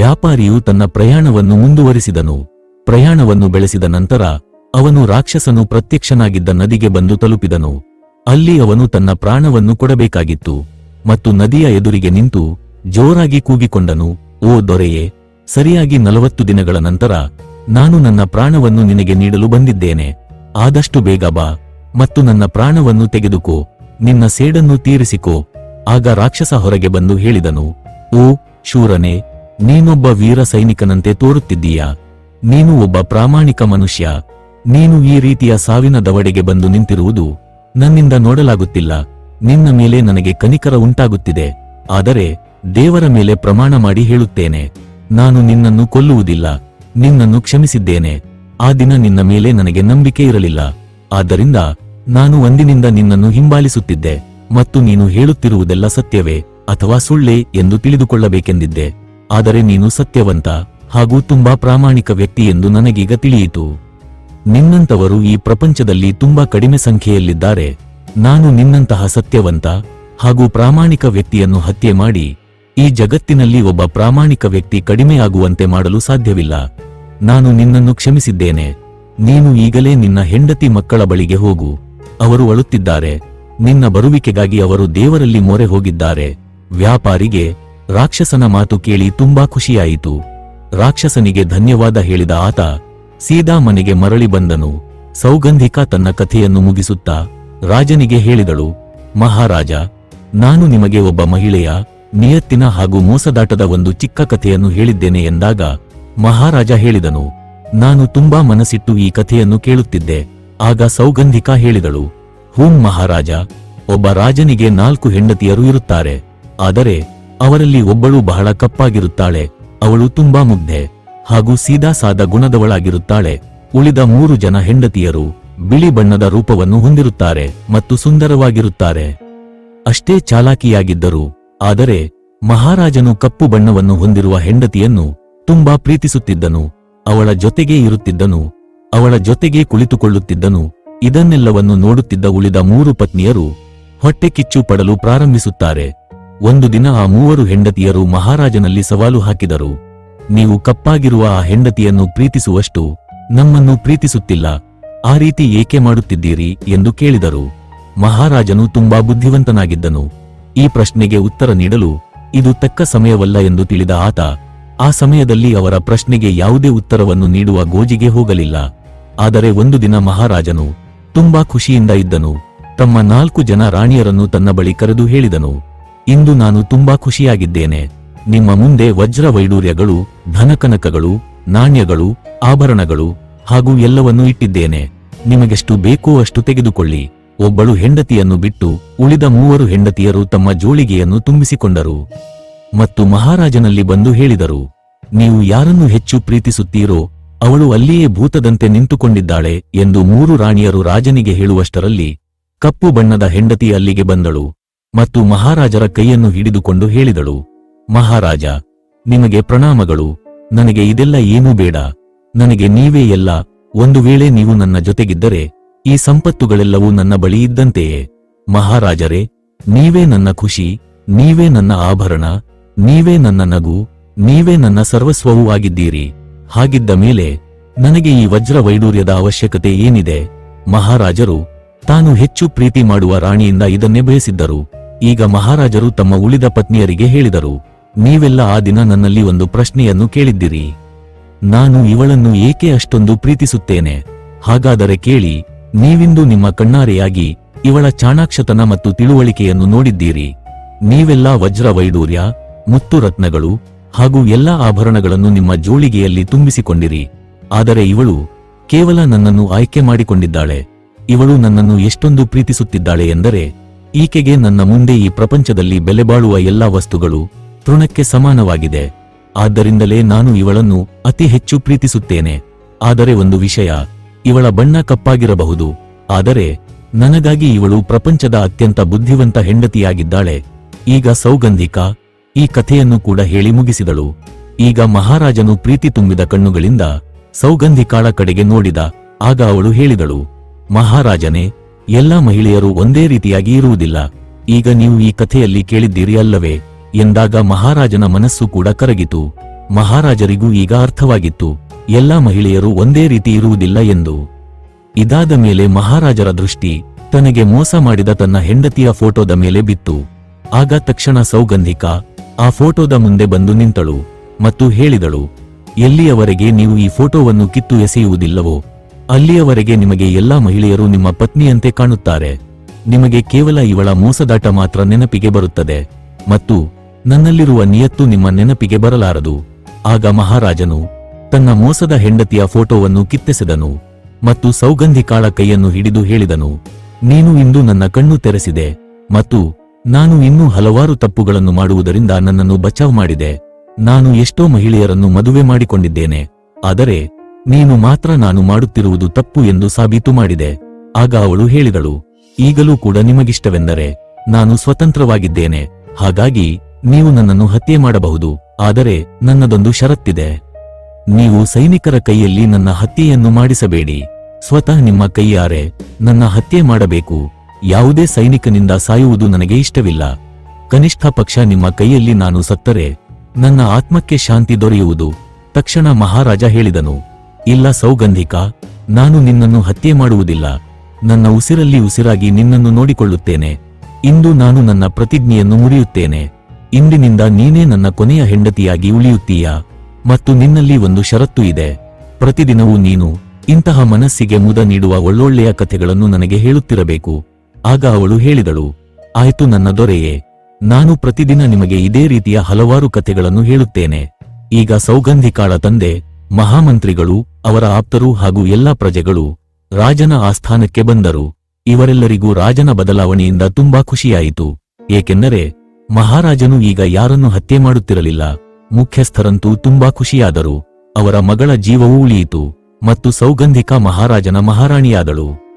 ವ್ಯಾಪಾರಿಯು ತನ್ನ ಪ್ರಯಾಣವನ್ನು ಮುಂದುವರಿಸಿದನು. ಪ್ರಯಾಣವನ್ನು ಬೆಳೆಸಿದ ನಂತರ ಅವನು ರಾಕ್ಷಸನು ಪ್ರತ್ಯಕ್ಷನಾಗಿದ್ದ ನದಿಗೆ ಬಂದು ತಲುಪಿದನು. ಅಲ್ಲಿ ಅವನು ತನ್ನ ಪ್ರಾಣವನ್ನು ಕೊಡಬೇಕಾಗಿತ್ತು. ಮತ್ತು ನದಿಯ ಎದುರಿಗೆ ನಿಂತು ಜೋರಾಗಿ ಕೂಗಿಕೊಂಡನು, ಓ ದೊರೆಯೇ, ಸರಿಯಾಗಿ ನಲವತ್ತು ದಿನಗಳ ನಂತರ ನಾನು ನನ್ನ ಪ್ರಾಣವನ್ನು ನಿನಗೆ ನೀಡಲು ಬಂದಿದ್ದೇನೆ. ಆದಷ್ಟು ಬೇಗ ಬಾ ಮತ್ತು ನನ್ನ ಪ್ರಾಣವನ್ನು ತೆಗೆದುಕೋ, ನಿನ್ನ ಸೇಡನ್ನು ತೀರಿಸಿಕೋ. ಆಗ ರಾಕ್ಷಸ ಹೊರಗೆ ಬಂದು ಹೇಳಿದನು, ಓ ಶೂರನೇ ನೀನೊಬ್ಬ ವೀರ ಸೈನಿಕನಂತೆ ತೋರುತ್ತಿದ್ದೀಯಾ? ನೀನು ಒಬ್ಬ ಪ್ರಾಮಾಣಿಕ ಮನುಷ್ಯ. ನೀನು ಈ ರೀತಿಯ ಸಾವಿನ ದವಡೆಗೆ ಬಂದು ನಿಂತಿರುವುದು ನನ್ನಿಂದ ನೋಡಲಾಗುತ್ತಿಲ್ಲ. ನಿನ್ನ ಮೇಲೆ ನನಗೆ ಕನಿಕರ ಉಂಟಾಗುತ್ತಿದೆ. ಆದರೆ ದೇವರ ಮೇಲೆ ಪ್ರಮಾಣ ಮಾಡಿ ಹೇಳುತ್ತೇನೆ. ನಾನು ನಿನ್ನನ್ನು ಕೊಲ್ಲುವುದಿಲ್ಲ. ನಿನ್ನನ್ನು ಕ್ಷಮಿಸಿದ್ದೇನೆ. ಆ ದಿನ ನಿನ್ನ ಮೇಲೆ ನನಗೆ ನಂಬಿಕೆ ಇರಲಿಲ್ಲ. ಆದ್ದರಿಂದ ನಾನು ಒಂದಿನಿಂದ ನಿನ್ನನ್ನು ಹಿಂಬಾಲಿಸುತ್ತಿದ್ದೆ. ಮತ್ತು ನೀನು ಹೇಳುತ್ತಿರುವುದೆಲ್ಲ ಸತ್ಯವೇ ಅಥವಾ ಸುಳ್ಳೇ ಎಂದು ತಿಳಿದುಕೊಳ್ಳಬೇಕೆಂದಿದ್ದೆ. ಆದರೆ ನೀನು ಸತ್ಯವಂತ ಹಾಗೂ ತುಂಬಾ ಪ್ರಾಮಾಣಿಕ ವ್ಯಕ್ತಿ ಎಂದು ನನಗೀಗ ತಿಳಿಯಿತು. ನಿನ್ನಂತವರು ಈ ಪ್ರಪಂಚದಲ್ಲಿ ತುಂಬಾ ಕಡಿಮೆ ಸಂಖ್ಯೆಯಲ್ಲಿದ್ದಾರೆ. ನಾನು ನಿನ್ನಂತಹ ಸತ್ಯವಂತ ಹಾಗೂ ಪ್ರಾಮಾಣಿಕ ವ್ಯಕ್ತಿಯನ್ನು ಹತ್ಯೆ ಮಾಡಿ ಈ ಜಗತ್ತಿನಲ್ಲಿ ಒಬ್ಬ ಪ್ರಾಮಾಣಿಕ ವ್ಯಕ್ತಿ ಕಡಿಮೆಯಾಗುವಂತೆ ಮಾಡಲು ಸಾಧ್ಯವಿಲ್ಲ. ನಾನು ನಿನ್ನನ್ನು ಕ್ಷಮಿಸಿದ್ದೇನೆ. ನೀನು ಈಗಲೇ ನಿನ್ನ ಹೆಂಡತಿ ಮಕ್ಕಳ ಬಳಿಗೆ ಹೋಗು. ಅವರು ಅಳುತ್ತಿದ್ದಾರೆ. ನಿನ್ನ ಬರುವಿಕೆಗಾಗಿ ಅವರು ದೇವರಲ್ಲಿ ಮೊರೆ ಹೋಗಿದ್ದಾರೆ. ವ್ಯಾಪಾರಿಗೆ ರಾಕ್ಷಸನ ಮಾತು ಕೇಳಿ ತುಂಬಾ ಖುಷಿಯಾಯಿತು. ರಾಕ್ಷಸನಿಗೆ ಧನ್ಯವಾದ ಹೇಳಿದ ಆತ ಸೀದಾ ಮನೆಗೆ ಮರಳಿ ಬಂದನು. ಸೌಗಂಧಿಕ ತನ್ನ ಕಥೆಯನ್ನು ಮುಗಿಸುತ್ತಾ ರಾಜನಿಗೆ ಹೇಳಿದಳು, ಮಹಾರಾಜ, ನಾನು ನಿಮಗೆ ಒಬ್ಬ ಮಹಿಳೆಯ, ನಿಯತ್ತಿನ ಹಾಗೂ ಮೋಸದಾಟದ ಒಂದು ಚಿಕ್ಕ ಕಥೆಯನ್ನು ಹೇಳಿದ್ದೇನೆ ಎಂದಾಗ ಮಹಾರಾಜ ಹೇಳಿದನು, ನಾನು ತುಂಬಾ ಮನಸ್ಸಿಟ್ಟು ಈ ಕಥೆಯನ್ನು ಕೇಳುತ್ತಿದ್ದೆ. ಆಗ ಸೌಗಂಧಿಕ ಹೇಳಿದಳು, ಹೂಂ ಮಹಾರಾಜ, ಒಬ್ಬ ರಾಜನಿಗೆ ನಾಲ್ಕು ಹೆಂಡತಿಯರು ಇರುತ್ತಾರೆ. ಆದರೆ ಅವರಲ್ಲಿ ಒಬ್ಬಳು ಬಹಳ ಕಪ್ಪಾಗಿರುತ್ತಾಳೆ, ಅವಳು ತುಂಬಾ ಮುಗ್ಧೆ ಹಾಗೂ ಸೀದಾ ಸಾದ ಗುಣದವಳಾಗಿರುತ್ತಾಳೆ. ಉಳಿದ ಮೂರು ಜನ ಹೆಂಡತಿಯರು ಬಿಳಿ ಬಣ್ಣದ ರೂಪವನ್ನು ಹೊಂದಿರುತ್ತಾರೆ ಮತ್ತು ಸುಂದರವಾಗಿರುತ್ತಾರೆ. ಅಷ್ಟೇ ಚಾಲಾಕಿಯಾಗಿದ್ದರು, ಆದರೆ ಮಹಾರಾಜನು ಕಪ್ಪು ಬಣ್ಣವನ್ನು ಹೊಂದಿರುವ ಹೆಂಡತಿಯನ್ನು ತುಂಬಾ ಪ್ರೀತಿಸುತ್ತಿದ್ದನು, ಅವಳ ಜೊತೆಗೇ ಇರುತ್ತಿದ್ದನು, ಅವಳ ಜೊತೆಗೇ ಕುಳಿತುಕೊಳ್ಳುತ್ತಿದ್ದನು. ಇದನ್ನೆಲ್ಲವನ್ನು ನೋಡುತ್ತಿದ್ದ ಉಳಿದ ಮೂರು ಪತ್ನಿಯರು ಹೊಟ್ಟೆ ಕಿಚ್ಚು ಪಡಲು ಪ್ರಾರಂಭಿಸುತ್ತಾರೆ. ಒಂದು ದಿನ ಆ ಮೂವರು ಹೆಂಡತಿಯರು ಮಹಾರಾಜನಲ್ಲಿ ಸವಾಲು ಹಾಕಿದರು. ನೀವು ಕಪ್ಪಾಗಿರುವ ಆ ಹೆಂಡತಿಯನ್ನು ಪ್ರೀತಿಸುವಷ್ಟು ನಮ್ಮನ್ನು ಪ್ರೀತಿಸುತ್ತಿಲ್ಲ. ಆ ರೀತಿ ಏಕೆ ಮಾಡುತ್ತಿದ್ದೀರಿ ಎಂದು ಕೇಳಿದರು. ಮಹಾರಾಜನು ತುಂಬಾ ಬುದ್ಧಿವಂತನಾಗಿದ್ದನು. ಈ ಪ್ರಶ್ನೆಗೆ ಉತ್ತರ ನೀಡಲು ಇದು ತಕ್ಕ ಸಮಯವಲ್ಲ ಎಂದು ತಿಳಿದ ಆತ, ಆ ಸಮಯದಲ್ಲಿ ಅವರ ಪ್ರಶ್ನೆಗೆ ಯಾವುದೇ ಉತ್ತರವನ್ನು ನೀಡುವ ಗೋಜಿಗೆ ಹೋಗಲಿಲ್ಲ. ಆದರೆ ಒಂದು ದಿನ ಮಹಾರಾಜನು ತುಂಬಾ ಖುಷಿಯಿಂದ ಇದ್ದನು. ತಮ್ಮ ನಾಲ್ಕು ಜನ ರಾಣಿಯರನ್ನು ತನ್ನ ಬಳಿ ಕರೆದು ಹೇಳಿದನು. ಇಂದು ನಾನು ತುಂಬಾ ಖುಷಿಯಾಗಿದ್ದೇನೆ. ನಿಮ್ಮ ಮುಂದೆ ವಜ್ರ ವೈಡೂರ್ಯಗಳು, ಧನಕನಕಗಳು, ನಾಣ್ಯಗಳು, ಆಭರಣಗಳು ಹಾಗೂ ಎಲ್ಲವನ್ನೂ ಇಟ್ಟಿದ್ದೇನೆ. ನಿಮಗೆಷ್ಟು ಬೇಕೋ ಅಷ್ಟು ತೆಗೆದುಕೊಳ್ಳಿ. ಒಬ್ಬಳು ಹೆಂಡತಿಯನ್ನು ಬಿಟ್ಟು ಉಳಿದ ಮೂವರು ಹೆಂಡತಿಯರು ತಮ್ಮ ಜೋಳಿಗೆಯನ್ನು ತುಂಬಿಸಿಕೊಂಡರು. ಮತ್ತು ಮಹಾರಾಜನಲ್ಲಿ ಬಂದು ಹೇಳಿದರು, ನೀವು ಯಾರನ್ನು ಹೆಚ್ಚು ಪ್ರೀತಿಸುತ್ತೀರೋ, ಅವಳು ಅಲ್ಲಿಯೇ ಭೂತದಂತೆ ನಿಂತುಕೊಂಡಿದ್ದಾಳೆ ಎಂದು ಮೂರು ರಾಣಿಯರು ರಾಜನಿಗೆ ಹೇಳುವಷ್ಟರಲ್ಲಿ ಕಪ್ಪು ಬಣ್ಣದ ಹೆಂಡತಿ ಅಲ್ಲಿಗೆ ಬಂದಳು. ಮತ್ತು ಮಹಾರಾಜರ ಕೈಯನ್ನು ಹಿಡಿದುಕೊಂಡು ಹೇಳಿದಳು, ಮಹಾರಾಜ, ನಿಮಗೆ ಪ್ರಣಾಮಗಳು. ನನಗೆ ಇದೆಲ್ಲ ಏನೂ ಬೇಡ. ನನಗೆ ನೀವೇ ಎಲ್ಲ. ಒಂದು ವೇಳೆ ನೀವು ನನ್ನ ಜೊತೆಗಿದ್ದರೆ ಈ ಸಂಪತ್ತುಗಳೆಲ್ಲವೂ ನನ್ನ ಬಳಿ ಇದ್ದಂತೆಯೇ. ಮಹಾರಾಜರೇ, ನೀವೇ ನನ್ನ ಖುಷಿ, ನೀವೇ ನನ್ನ ಆಭರಣ, ನೀವೇ ನನ್ನ ನಗು, ನೀವೇ ನನ್ನ ಸರ್ವಸ್ವವೂ ಆಗಿದ್ದೀರಿ. ಹಾಗಿದ್ದ ಮೇಲೆ ನನಗೆ ಈ ವಜ್ರ ವೈಡೂರ್ಯದ ಅವಶ್ಯಕತೆ ಏನಿದೆ? ಮಹಾರಾಜರು ತಾನು ಹೆಚ್ಚು ಪ್ರೀತಿ ಮಾಡುವ ರಾಣಿಯಿಂದ ಇದನ್ನೇ ಬಯಸಿದ್ದರು. ಈಗ ಮಹಾರಾಜರು ತಮ್ಮ ಉಳಿದ ಪತ್ನಿಯರಿಗೆ ಹೇಳಿದರು, ನೀವೆಲ್ಲ ಆ ದಿನ ನನ್ನಲ್ಲಿ ಒಂದು ಪ್ರಶ್ನೆಯನ್ನು ಕೇಳಿದ್ದಿರಿ. ನಾನು ಇವಳನ್ನು ಏಕೆ ಅಷ್ಟೊಂದು ಪ್ರೀತಿಸುತ್ತೇನೆ? ಹಾಗಾದರೆ ಕೇಳಿ, ನೀವಿಂದು ನಿಮ್ಮ ಕಣ್ಣಾರೆಯಾಗಿ ಇವಳ ಚಾಣಾಕ್ಷತನ ಮತ್ತು ತಿಳುವಳಿಕೆಯನ್ನು ನೋಡಿದ್ದೀರಿ. ನೀವೆಲ್ಲ ವಜ್ರ ವೈಡೂರ್ಯ, ಮುತ್ತು ರತ್ನಗಳು ಹಾಗೂ ಎಲ್ಲಾ ಆಭರಣಗಳನ್ನು ನಿಮ್ಮ ಜೋಳಿಗೆಯಲ್ಲಿ ತುಂಬಿಸಿಕೊಂಡಿರಿ. ಆದರೆ ಇವಳು ಕೇವಲ ನನ್ನನ್ನು ಆಯ್ಕೆ ಮಾಡಿಕೊಂಡಿದ್ದಾಳೆ. ಇವಳು ನನ್ನನ್ನು ಎಷ್ಟೊಂದು ಪ್ರೀತಿಸುತ್ತಿದ್ದಾಳೆ ಎಂದರೆ ಈಕೆಗೆ ನನ್ನ ಮುಂದೆ ಈ ಪ್ರಪಂಚದಲ್ಲಿ ಬೆಲೆಬಾಳುವ ಎಲ್ಲಾ ವಸ್ತುಗಳು ತೃಣಕ್ಕೆ ಸಮಾನವಾಗಿದೆ. ಆದ್ದರಿಂದಲೇ ನಾನು ಇವಳನ್ನು ಅತಿ ಹೆಚ್ಚು ಪ್ರೀತಿಸುತ್ತೇನೆ. ಆದರೆ ಒಂದು ವಿಷಯ, ಇವಳ ಬಣ್ಣ ಕಪ್ಪಾಗಿರಬಹುದು. ಆದರೆ ನನಗಾಗಿ ಇವಳು ಪ್ರಪಂಚದ ಅತ್ಯಂತ ಬುದ್ಧಿವಂತ ಹೆಂಡತಿಯಾಗಿದ್ದಾಳೆ. ಈಗ ಸೌಗಂಧಿಕ ಈ ಕಥೆಯನ್ನು ಕೂಡ ಹೇಳಿ ಮುಗಿಸಿದಳು. ಈಗ ಮಹಾರಾಜನು ಪ್ರೀತಿ ತುಂಬಿದ ಕಣ್ಣುಗಳಿಂದ ಸೌಗಂಧಿಕಾಳ ಕಡೆಗೆ ನೋಡಿದ, ಆಗ ಅವಳು ಹೇಳಿದಳು, ಮಹಾರಾಜನೇ ಎಲ್ಲಾ ಮಹಿಳೆಯರು ಒಂದೇ ರೀತಿಯಾಗಿ ಇರುವುದಿಲ್ಲ. ಈಗ ನೀವು ಈ ಕಥೆಯಲ್ಲಿ ಕೇಳಿದ್ದೀರಿ ಅಲ್ಲವೇ? ಎಂದಾಗ ಮಹಾರಾಜನ ಮನಸ್ಸು ಕೂಡ ಕರಗಿತು. ಮಹಾರಾಜರಿಗೂ ಈಗ ಅರ್ಥವಾಗಿತ್ತು. ಎಲ್ಲ ಮಹಿಳೆಯರು ಒಂದೇ ರೀತಿ ಇರುವುದಿಲ್ಲ ಎಂದು. ಇದಾದ ಮೇಲೆ ಮಹಾರಾಜರ ದೃಷ್ಟಿ ತನಗೆ ಮೋಸ ಮಾಡಿದ ತನ್ನ ಹೆಂಡತಿಯ ಫೋಟೋದ ಮೇಲೆ ಬಿತ್ತು. ಆಗ ತಕ್ಷಣ ಸೌಗಂಧಿಕ ಆ ಫೋಟೋದ ಮುಂದೆ ಬಂದು ನಿಂತಳು ಮತ್ತು ಹೇಳಿದಳು, ಎಲ್ಲಿಯವರೆಗೆ ನೀವು ಈ ಫೋಟೋವನ್ನು ಕಿತ್ತು ಎಸೆಯುವುದಿಲ್ಲವೋ ಅಲ್ಲಿಯವರೆಗೆ ನಿಮಗೆ ಎಲ್ಲಾ ಮಹಿಳೆಯರು ನಿಮ್ಮ ಪತ್ನಿಯಂತೆ ಕಾಣುತ್ತಾರೆ. ನಿಮಗೆ ಕೇವಲ ಇವಳ ಮೋಸದಾಟ ಮಾತ್ರ ನೆನಪಿಗೆ ಬರುತ್ತದೆ. ಮತ್ತು ನನ್ನಲ್ಲಿರುವ ನಿಯತ್ತು ನಿಮ್ಮ ನೆನಪಿಗೆ ಬರಲಾರದು. ಆಗ ಮಹಾರಾಜನು ತನ್ನ ಮೋಸದ ಹೆಂಡತಿಯ ಫೋಟೋವನ್ನು ಕಿತ್ತೆಸೆದನು ಮತ್ತು ಸೌಗಂಧಿಕಾಳ ಕೈಯನ್ನು ಹಿಡಿದು ಹೇಳಿದನು, ನೀನು ಇಂದು ನನ್ನ ಕಣ್ಣು ತೆರೆಸಿದೆ ಮತ್ತು ನಾನು ಇನ್ನೂ ಹಲವಾರು ತಪ್ಪುಗಳನ್ನು ಮಾಡುವುದರಿಂದ ನನ್ನನ್ನು ಬಚಾವ್ ಮಾಡಿದೆ. ನಾನು ಎಷ್ಟೋ ಮಹಿಳೆಯರನ್ನು ಮದುವೆ ಮಾಡಿಕೊಂಡಿದ್ದೇನೆ, ಆದರೆ ನೀನು ಮಾತ್ರ ನಾನು ಮಾಡುತ್ತಿರುವುದು ತಪ್ಪು ಎಂದು ಸಾಬೀತು ಮಾಡಿದೆ. ಆಗ ಅವಳು ಹೇಳಿದಳು, ಈಗಲೂ ಕೂಡ ನಿಮಗಿಷ್ಟವೆಂದರೆ ನಾನು ಸ್ವತಂತ್ರವಾಗಿದ್ದೇನೆ. ಹಾಗಾಗಿ ನೀವು ನನ್ನನ್ನು ಹತ್ಯೆ ಮಾಡಬಹುದು, ಆದರೆ ನನ್ನದೊಂದು ಷರತ್ತಿದೆ. ನೀವು ಸೈನಿಕರ ಕೈಯಲ್ಲಿ ನನ್ನ ಹತ್ಯೆಯನ್ನು ಮಾಡಿಸಬೇಡಿ. ಸ್ವತಃ ನಿಮ್ಮ ಕೈಯಾರೆ ನನ್ನ ಹತ್ಯೆ ಮಾಡಬೇಕು. ಯಾವುದೇ ಸೈನಿಕನಿಂದ ಸಾಯುವುದು ನನಗೆ ಇಷ್ಟವಿಲ್ಲ. ಕನಿಷ್ಠ ಪಕ್ಷ ನಿಮ್ಮ ಕೈಯಲ್ಲಿ ನಾನು ಸತ್ತರೆ ನನ್ನ ಆತ್ಮಕ್ಕೆ ಶಾಂತಿ ದೊರೆಯುವುದು. ತಕ್ಷಣ ಮಹಾರಾಜ ಹೇಳಿದನು ಇಲ್ಲ ಸೌಗಂಧಿಕ, ನಾನು ನಿನ್ನನ್ನು ಹತ್ಯೆ ಮಾಡುವುದಿಲ್ಲ. ನನ್ನ ಉಸಿರಲ್ಲಿ ಉಸಿರಾಗಿ ನಿನ್ನನ್ನು ನೋಡಿಕೊಳ್ಳುತ್ತೇನೆ. ಇಂದು ನಾನು ನನ್ನ ಪ್ರತಿಜ್ಞೆಯನ್ನು ಮುರಿಯುತ್ತೇನೆ. ಇಂದಿನಿಂದ ನೀನೇ ನನ್ನ ಕೊನೆಯ ಹೆಂಡತಿಯಾಗಿ ಉಳಿಯುತ್ತೀಯ. ಮತ್ತು ನಿನ್ನಲ್ಲಿ ಒಂದು ಷರತ್ತು ಇದೆ. ಪ್ರತಿದಿನವೂ ನೀನು ಇಂತಹ ಮನಸ್ಸಿಗೆ ಮುದ ನೀಡುವ ಒಳ್ಳೊಳ್ಳೆಯ ಕಥೆಗಳನ್ನು ನನಗೆ ಹೇಳುತ್ತಿರಬೇಕು. ಆಗ ಅವಳು ಹೇಳಿದಳು, ಆಯ್ತು ನನ್ನ ದೊರೆಯೇ. ನಾನು ಪ್ರತಿದಿನ ನಿಮಗೆ ಇದೇ ರೀತಿಯ ಹಲವಾರು ಕಥೆಗಳನ್ನು ಹೇಳುತ್ತೇನೆ. ಈಗ ಸೌಗಂಧಿಕಾಳ ತಂದೆ, ಮಹಾಮಂತ್ರಿಗಳು ಅವರ ಆಪ್ತರು ಹಾಗೂ ಎಲ್ಲಾ ಪ್ರಜೆಗಳು ರಾಜನ ಆಸ್ಥಾನಕ್ಕೆ ಬಂದರು. ಇವರೆಲ್ಲರಿಗೂ ರಾಜನ ಬದಲಾವಣೆಯಿಂದ ತುಂಬಾ ಖುಷಿಯಾಯಿತು. ಏಕೆಂದರೆ ಮಹಾರಾಜನು ಈಗ ಯಾರನ್ನು ಹತ್ಯೆ ಮಾಡುತ್ತಿರಲಿಲ್ಲ. ಮುಖ್ಯಸ್ಥರಂತೂ ತುಂಬಾ ಖುಷಿಯಾದರು. ಅವರ ಮಗಳ ಜೀವವೂ ಉಳಿಯಿತು ಮತ್ತು ಸೌಗಂಧಿಕ ಮಹಾರಾಜನ ಮಹಾರಾಣಿಯಾದಳು.